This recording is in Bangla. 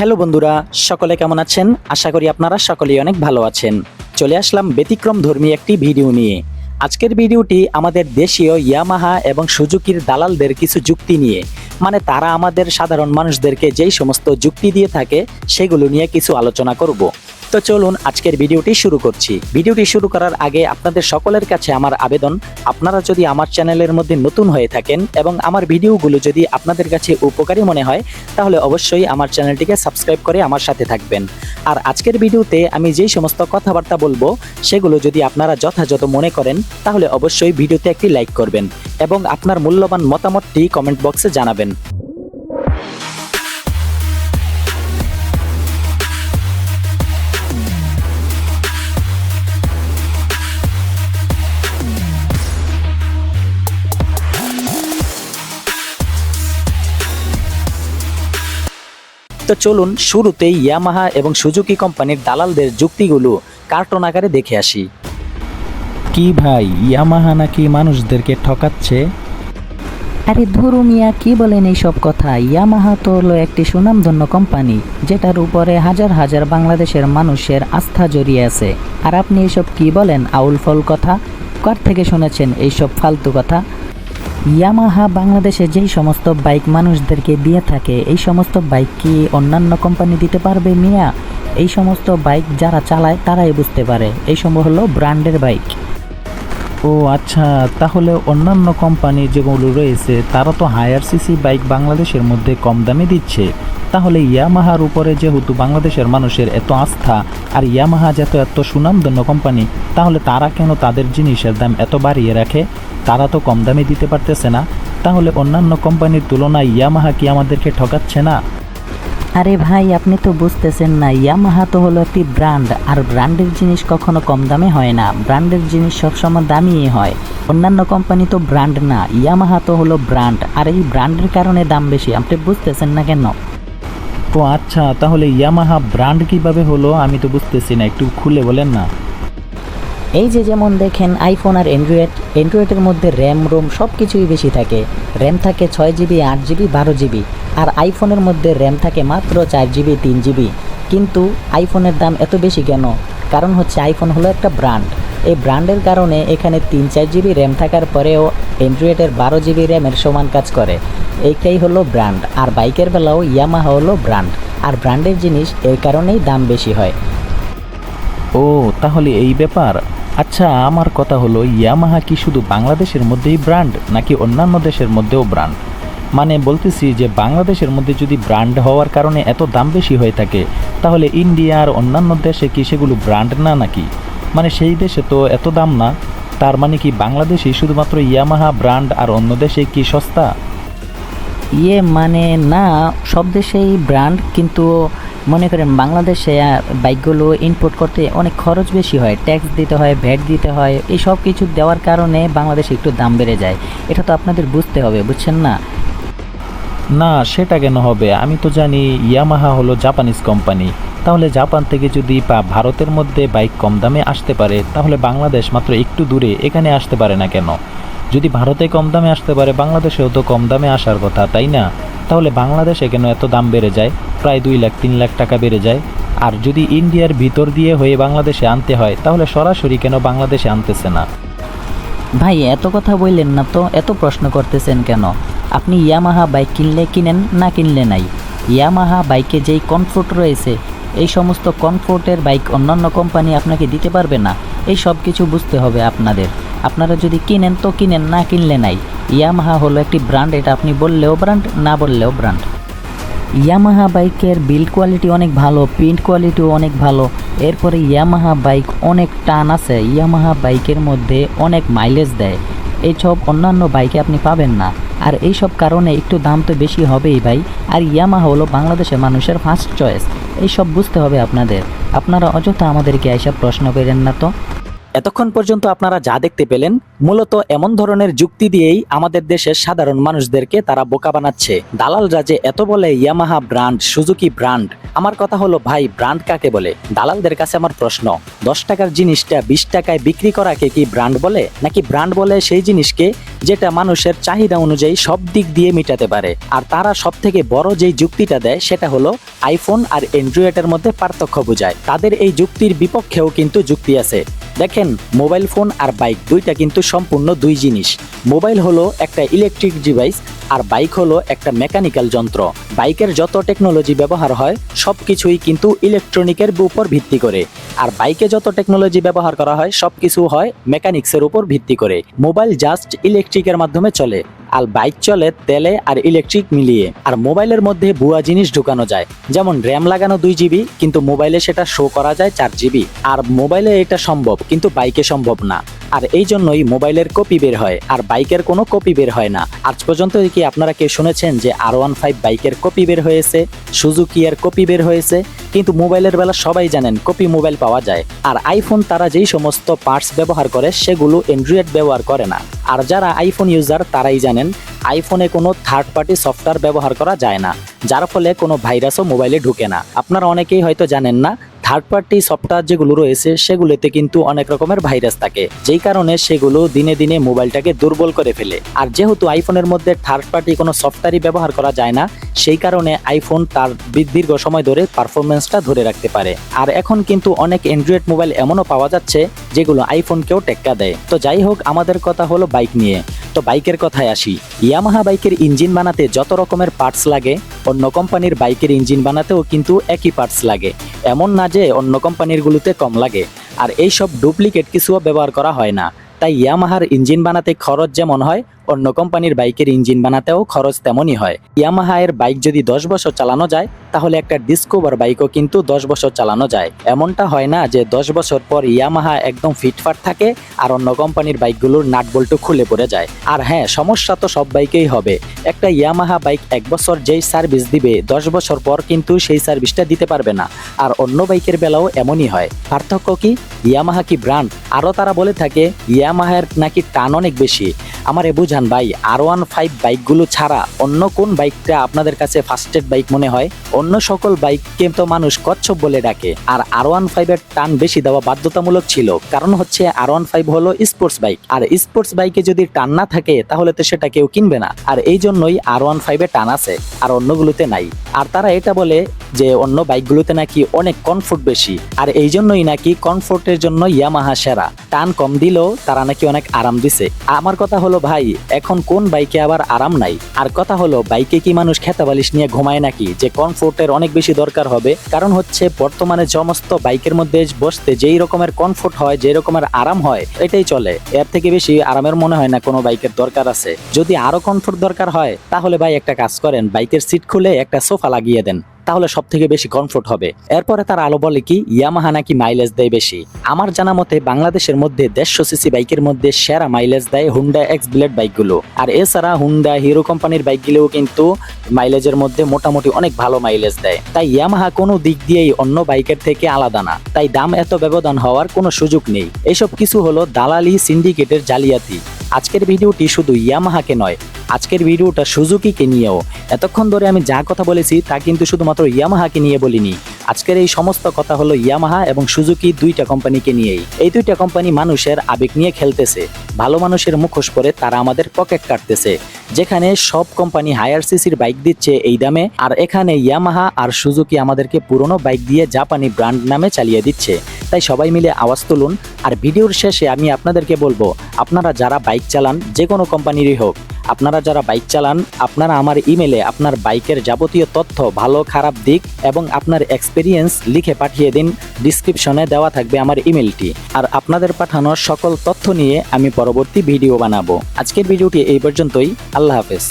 হ্যালো বন্ধুরা, সকলে কেমন আছেন? আশা করি আপনারা সকলেই অনেক ভালো আছেন। চলে আসলাম ব্যতিক্রম ধর্মী একটি ভিডিও নিয়ে। আজকের ভিডিওটি আমাদের দেশীয় ইয়ামাহা এবং সুজুকির দালালদের কিছু যুক্তি নিয়ে। মানে তারা আমাদের সাধারণ মানুষদেরকে যেই সমস্ত যুক্তি দিয়ে থাকে, সেগুলো নিয়ে কিছু আলোচনা করব। তো চলুন আজকের ভিডিওটি শুরু করছি। ভিডিওটি শুরু করার আগে আপনাদের সকলের কাছে আমার আবেদন, আপনারা যদি আমার চ্যানেলের মধ্যে নতুন হয়ে থাকেন এবং আমার ভিডিওগুলো যদি আপনাদের কাছে উপকারী মনে হয়, তাহলে অবশ্যই আমার চ্যানেলটিকে সাবস্ক্রাইব করে আমার সাথে থাকবেন। আর আজকের ভিডিওতে আমি যেই সমস্ত কথাবার্তা বলব, সেগুলো যদি আপনারা যথাযথ মনে করেন, তাহলে অবশ্যই ভিডিওতে একটি লাইক করবেন। এবং আপনার মূল্যবান মতামতটি কমেন্ট বক্সে জানাবেন। তো চলুন শুরুতেই ইয়ামাহা এবং সুজুকি কোম্পানির দালালদের যুক্তিগুলো কার্টন আকারে দেখে আসি। কি ভাই, ইয়ামাহা নাকি মানুষদেরকে ঠকাচ্ছে? আরে ধরু মিয়া, কি বলেন এইসব কথা? ইয়ামাহা তো হলো একটি সুনামধন্য কোম্পানি, যেটার উপরে হাজার হাজার বাংলাদেশের মানুষের আস্থা জড়িয়ে আছে। আর আপনি এসব কি বলেন, আউল ফল কথা? কার থেকে শুনেছেন এইসব ফালতু কথা? ইয়ামাহা বাংলাদেশে যেই সমস্ত বাইক মানুষদেরকে দিয়ে থাকে, এই সমস্ত বাইক কি অন্যান্য কোম্পানি দিতে পারবে মিয়া? এই সমস্ত বাইক যারা চালায়, তারাই বুঝতে পারে। এই সময় হলো ব্র্যান্ডের বাইক। ও আচ্ছা তাহলে অন্যান্য কোম্পানি যেগুলো রয়েছে, তারা তো হায়ার সিসি বাইক বাংলাদেশের মধ্যে কম দামে দিচ্ছে। তাহলে ইয়ামাহার উপরে যেহেতু বাংলাদেশের মানুষের এত আস্থা, আর ইয়ামাহা যেহেতু এত সুনামধন্য কোম্পানি, তাহলে তারা কেন তাদের জিনিসের দাম এত বাড়িয়ে রাখে? তারা তো কম দামে দিতে পারতেছে না। তাহলে অন্যান্য কোম্পানির তুলনায় ইয়ামাহা কি আমাদেরকে ঠকাচ্ছে না? আরে ভাই আপনি তো বুঝতেছেন না ইয়ামাহা তো হলো একটি ব্র্যান্ড আর ব্র্যান্ডের জিনিস কখনো কম দামে হয় না। ব্র্যান্ডের জিনিস সবসময় দামিই হয়। অন্যান্য কোম্পানি তো ব্র্যান্ড না ইয়ামাহা তো হলো ব্র্যান্ড আর এই ব্র্যান্ডের কারণে দাম বেশি আপনি বুঝতেছেন না কেন? ও আচ্ছা তাহলে ইয়ামাহা ব্র্যান্ড কীভাবে হলো? আমি তো বুঝতেছি না একটু খুলে বলেন না। এই যে যেমন দেখেন আইফোন আর অ্যান্ড্রয়েড অ্যান্ড্রয়েডের মধ্যে র্যাম রোম সব কিছুই বেশি থাকে। র্যাম থাকে ছয় জিবি আট জিবি বারো জিবি আর আইফোনের মধ্যে র্যাম থাকে মাত্র চার জিবি, তিন জিবি। কিন্তু আইফোনের দাম এত বেশি কেন? কারণ হচ্ছে আইফোন হলো একটা ব্র্যান্ড। এই ব্র্যান্ডের কারণে এখানে তিন, চার জিবি র্যাম থাকার পরেও অ্যান্ড্রয়েডের বারো জিবি র্যামের সমান কাজ করে। এইটাই হলো ব্র্যান্ড। আর বাইকের বেলাও ইয়ামাহা হলো ব্র্যান্ড। আর ব্র্যান্ডের জিনিস এই কারণেই দাম বেশি হয়। ও, তাহলে এই ব্যাপার? আচ্ছা আমার কথা হলো, ইয়ামাহা কি শুধু বাংলাদেশের মধ্যেই ব্র্যান্ড, নাকি অন্যান্য দেশের মধ্যেও ব্র্যান্ড? মানে বলতেছি যে বাংলাদেশের মধ্যে যদি ব্র্যান্ড হওয়ার কারণে এত দাম বেশি হয়ে থাকে, তাহলে ইন্ডিয়া আর অন্যান্য দেশে কি সেগুলো ব্র্যান্ড না নাকি? মানে সেই দেশে তো এত দাম না, তার মানে কি বাংলাদেশে শুধুমাত্র ইয়ামাহা ব্র্যান্ড আর অন্য দেশে কি সস্তা? ইয়ে মানে না, সব দেশেই ব্র্যান্ড, কিন্তু মনে করেন বাংলাদেশে বাইকগুলো ইম্পোর্ট করতে অনেক খরচ বেশি হয়। ট্যাক্স দিতে হয় ভ্যাট দিতে হয়, এই সব কিছু দেওয়ার কারণে বাংলাদেশে একটু দাম বেড়ে যায়। এটা তো আপনাদের বুঝতে হবে, বুঝছেন না? না, সেটা কেন হবে? আমি তো জানি ইয়ামাহা হলো জাপানিজ কোম্পানি। তাহলে জাপান থেকে যদি বা ভারতের মধ্যে বাইক কম দামে আসতে পারে, তাহলে বাংলাদেশ মাত্র একটু দূরে এখানে আসতে পারে না কেন? যদি ভারতে কম দামে আসতে পারে, বাংলাদেশেও তো কম দামে আসার কথা, তাই না? তাহলে বাংলাদেশে কেন এত দাম বেড়ে যায়? প্রায় দুই লাখ, তিন লাখ টাকা বেড়ে যায়। আর যদি ইন্ডিয়ার ভিতর দিয়ে হয়ে বাংলাদেশে আনতে হয়, তাহলে সরাসরি কেন বাংলাদেশে আনতেছে না? ভাই, এত কথা বললেন না তো, এত প্রশ্ন করতেছেন কেন? আপনি ইয়ামাহা বাইক কিনলে কিনেন, না কিনলে নাই? ইয়ামাহা বাইকে যেই কমফোর্ট রয়েছে, এই সমস্ত কমফোর্টের বাইক অন্যান্য কোম্পানি আপনাকে দিতে পারবে না, এই সব কিছু বুঝতে হবে আপনাদের। আপনারা যদি কিনেন তো কিনেন, না কিনলে নাই। ইয়ামাহা হলো একটি ব্র্যান্ড এটা আপনি বললেও ব্র্যান্ড না বললেও ব্র্যান্ড ইয়ামাহা বাইকের বিল্ড কোয়ালিটি অনেক ভালো প্রিন্ট কোয়ালিটিও অনেক ভালো। এরপরে ইয়ামাহা বাইক অনেক টান আছে। ইয়ামাহা বাইকের মধ্যে অনেক মাইলেজ দেয়। এইসব অন্যান্য বাইকে আপনি পাবেন না। আর এইসব কারণে একটু দাম তো বেশি হবেই ভাই। আর ইয়ামাহা হলো বাংলাদেশের মানুষের ফার্স্ট চয়েস এইসব বুঝতে হবে আপনাদের। আপনারা অযথা আমাদেরকে এইসব প্রশ্ন করেন না তো। এতক্ষণ পর্যন্ত আপনারা যা দেখতে পেলেন, মূলত এমন ধরনের যুক্তি দিয়েই আমাদের দেশের সাধারণ মানুষদেরকে তারা বোকা বানাচ্ছে। দালালরা যে এত বলে, ইয়ামাহা ব্র্যান্ড, সুজুকি ব্র্যান্ড। আমার কথা হলো, ভাই, ব্র্যান্ড কাকে বলে? দালালদের কাছে আমার প্রশ্ন, দশ টাকার জিনিসটা বিশ টাকায় বিক্রি করাকে কি ব্র্যান্ড বলে? নাকি ব্র্যান্ড বলে সেই জিনিসকে যেটা মানুষের চাহিদা অনুযায়ী সব দিক দিয়ে মেটাতে পারে? আর তারা সব থেকে বড় যেই যুক্তিটা দেয়, সেটা হলো আইফোন আর অ্যান্ড্রয়েডের মধ্যে পার্থক্য বোঝায়। তাদের এই যুক্তির বিপক্ষেও কিন্তু যুক্তি আছে। দেখেন, মোবাইল ফোন আর বাইক দুইটা কিন্তু সম্পূর্ণ দুই জিনিস। মোবাইল হলো একটা ইলেকট্রিক ডিভাইস আর বাইক হলো একটা মেকানিক্যাল যন্ত্র। বাইকের যত টেকনোলজি ব্যবহার হয় সব কিছুই কিন্তু ইলেকট্রনিকের উপর ভিত্তি করে। আর বাইকে যত টেকনোলজি ব্যবহার করা হয় সব কিছু হয় মেকানিক্সের উপর ভিত্তি করে। মোবাইল জাস্ট ইলেকট্রিকের মাধ্যমে চলে। আর বাইক চলে তেলে আর ইলেকট্রিক মিলিয়ে। আর মোবাইলের মধ্যে ভুয়া জিনিস ঢুকানো যায়, যেমন র্যাম লাগানো দুই জিবি কিন্তু মোবাইলে সেটা শো করা যায় চার জিবি আর মোবাইলে এটা সম্ভব, কিন্তু বাইকে সম্ভব না। আর এই জন্যই মোবাইলের কপি বের হয়, আর বাইকের কোনো কপি বের হয় না। আজ পর্যন্ত কি আপনারা কেউ শুনেছেন যে আর ওয়ান ফাইভ বাইকের কপি বের হয়েছে সুজুকি এর কপি বের হয়েছে? কিন্তু মোবাইলের বেলা সবাই জানেন কপি মোবাইল পাওয়া যায়। আর আইফোন তারা যেই সমস্ত পার্টস ব্যবহার করে, সেগুলো অ্যান্ড্রয়েড ব্যবহার করে না। আর যারা আইফোন ইউজার তারাই জানেন আইফোনে কোনো থার্ড পার্টি সফটওয়্যার ব্যবহার করা যায় না। যার ফলে কোনো ভাইরাসও মোবাইলে ঢুকে না। আপনারা অনেকেই হয়তো জানেন না থার্ড পার্টি সফটওয়্যার যেগুলো রয়েছে, সেগুলোতে কিন্তু অনেক রকমের ভাইরাস থাকে। যেই কারণে সেগুলো দিনে দিনে মোবাইলটাকে দুর্বল করে ফেলে। আর যেহেতু আইফোনের মধ্যে থার্ড পার্টি কোনো সফটওয়্যারই ব্যবহার করা যায় না, সেই কারণে আইফোন তার দীর্ঘ সময় ধরে পারফরমেন্সটা ধরে রাখতে পারে। আর এখন কিন্তু অনেক অ্যান্ড্রয়েড মোবাইল এমনও পাওয়া যাচ্ছে, যেগুলো আইফোনকেও টেক্কা দেয়। তো যাই হোক, আমাদের কথা হলো বাইক নিয়ে। বাইকের কথায় আসি। ইয়ামাহা বাইকের ইঞ্জিন বানাতে যত রকমের পার্টস লাগে, অন্য কোম্পানির বাইকের ইঞ্জিন বানাতেও কিন্তু একই পার্টস লাগে। এমন না যে অন্য কোম্পানিরগুলোতে কম লাগে। আর এই সব ডুপ্লিকেট কিছুও ব্যবহার করা হয় না। তাই ইয়ামাহার ইঞ্জিন বানাতে খরচ যেমন হয় অন্য কোম্পানির বাইকের ইঞ্জিন বানাতেও খরচ তেমনই হয়। ইয়ামাহা এর বাইক যদি দশ বছর চালানো যায়, তাহলে একটা ডিসকোভার বাইকও কিন্তু দশ বছর চালানো যায়। এমনটা হয় না যে দশ বছর পর ইয়ামাহা একদম ফিটফাট থাকে আর অন্য কোম্পানির বাইকগুলোর নাট বল্টু খুলে পড়ে যায়। আর হ্যাঁ সমস্যা তো সব বাইকেই হবে। একটা ইয়ামাহা বাইক এক বছর যেই সার্ভিস দিবে, দশ বছর পর কিন্তু সেই সার্ভিসটা দিতে পারবে না। আর অন্য বাইকের বেলাও এমনই হয়। পার্থক্য কি? ইয়ামাহা কি ব্র্যান্ড? আরও তারা বলে থাকে, ইয়ামাহার নাকি টান অনেক বেশি। আমারে বুঝান ভাই আর ওয়ান ফাইভ বাইকগুলো ছাড়া অন্য কোন বাইকটা আপনাদের কাছে ফার্স্টেড বাইক মনে হয়? অন্য সকল বাইককে তো মানুষ কচ্ছপ বলে ডাকে। আর আর ওয়ান ফাইভের টান বেশি দেওয়া বাধ্যতামূলক ছিল। কারণ হচ্ছে আর ওয়ান ফাইভ হলো স্পোর্টস বাইক আর স্পোর্টস বাইকে যদি টান না থাকে, তাহলে তো সেটা কেউ কিনবে না। আর এই জন্যই আর ওয়ান ফাইভে টান আছে। আর অন্যগুলোতে নাই। আর তারা এটা বলে যে অন্য বাইকগুলোতে নাকি অনেক কমফোর্ট বেশি। আর এই জন্যই নাকি কমফোর্টের জন্য ইয়ামাহা সেরা। টান কম দিলেও তারা নাকি অনেক আরাম দিছে। আমার কথা হলো, ভাই, এখন কোন বাইকে আবার আরাম নাই? আর কথা হলো, বাইকে কি মানুষ খেতা বালিশ নিয়ে ঘুমায় নাকি? যে কমফোর্টের অনেক বেশি দরকার হবে। কারণ হচ্ছে, বর্তমানে সমস্ত বাইকের মধ্যে বসতে যেই রকমের কমফোর্ট হয় যেই রকমের আরাম হয়, এটাই চলে। এর থেকে বেশি আরামের মনে হয় না কোনো বাইকের দরকার আছে। যদি আরও কমফোর্ট দরকার হয়, তাহলে ভাই একটা কাজ করেন, বাইকের সিট খুলে একটা সোফা লাগিয়ে দেন, তাহলে সব থেকে বেশি কমফোর্ট হবে। এরপরে তার আলো বলে কি ইয়ামাহা নাকি মাইলেজ দেয় বেশি? আমার জানা মতে, বাংলাদেশের মধ্যে দেড়শো সিসি বাইকের মধ্যে সেরা মাইলেজ দেয় হুন্ডা এক্স ব্লেড বাইকগুলো। আর এছাড়া হুন্ডা হিরো কোম্পানির বাইকগুলোও কিন্তু মাইলেজের মধ্যে মোটামুটি অনেক ভালো মাইলেজ দেয়। তাই ইয়ামাহা কোনো দিক দিয়েই অন্য বাইকের থেকে আলাদা না। তাই দাম এত ব্যবধান হওয়ার কোনো সুযোগ নেই। এসব কিছু হলো দালালি সিন্ডিকেটের জালিয়াতি। আজকের ভিডিওটি শুধু ইয়ামাহাকে নয় আজকের ভিডিওটা সুজুকিকে নিয়েও। এতক্ষণ ধরে আমি যা কথা বলেছি তা কিন্তু শুধুমাত্র ইয়ামাহাকে নিয়ে বলিনি। আজকের এই সমস্ত কথা হলো ইয়ামাহা এবং সুজুকি দুইটা কোম্পানিকে নিয়েই। এই দুইটা কোম্পানি মানুষের আবেগ নিয়ে খেলতেছে। ভালো মানুষের মুখোশ করে তারা আমাদের পকেট কাটতেছে। যেখানে সব কোম্পানি হায়ার সিসির বাইক দিচ্ছে এই দামে, আর এখানে ইয়ামাহা আর সুজুকি আমাদেরকে পুরনো বাইক দিয়ে জাপানি ব্র্যান্ড নামে চালিয়ে দিচ্ছে। তাই সবাই মিলে আওয়াজ তুলুন, আর ভিডিওর শেষে আমি আপনাদেরকে বলব, আপনারা যারা বাইক চালান, যে কোনো কোম্পানিরই হোক, আপনারা যারা বাইক চালান, আপনারা আমার ইমেলে আপনার বাইকের যাবতীয় তথ্য, ভালো, খারাপ দিক এবং আপনার এক্সপিরিয়েন্স লিখে পাঠিয়ে দিন ডিসক্রিপশনে দেওয়া থাকবে আমার ইমেলটি। আর আপনাদের পাঠানো সকল তথ্য নিয়ে আমি পরবর্তী ভিডিও বানাবো। আজকের ভিডিওটি এই পর্যন্তই, আল্লাহ হাফেজ।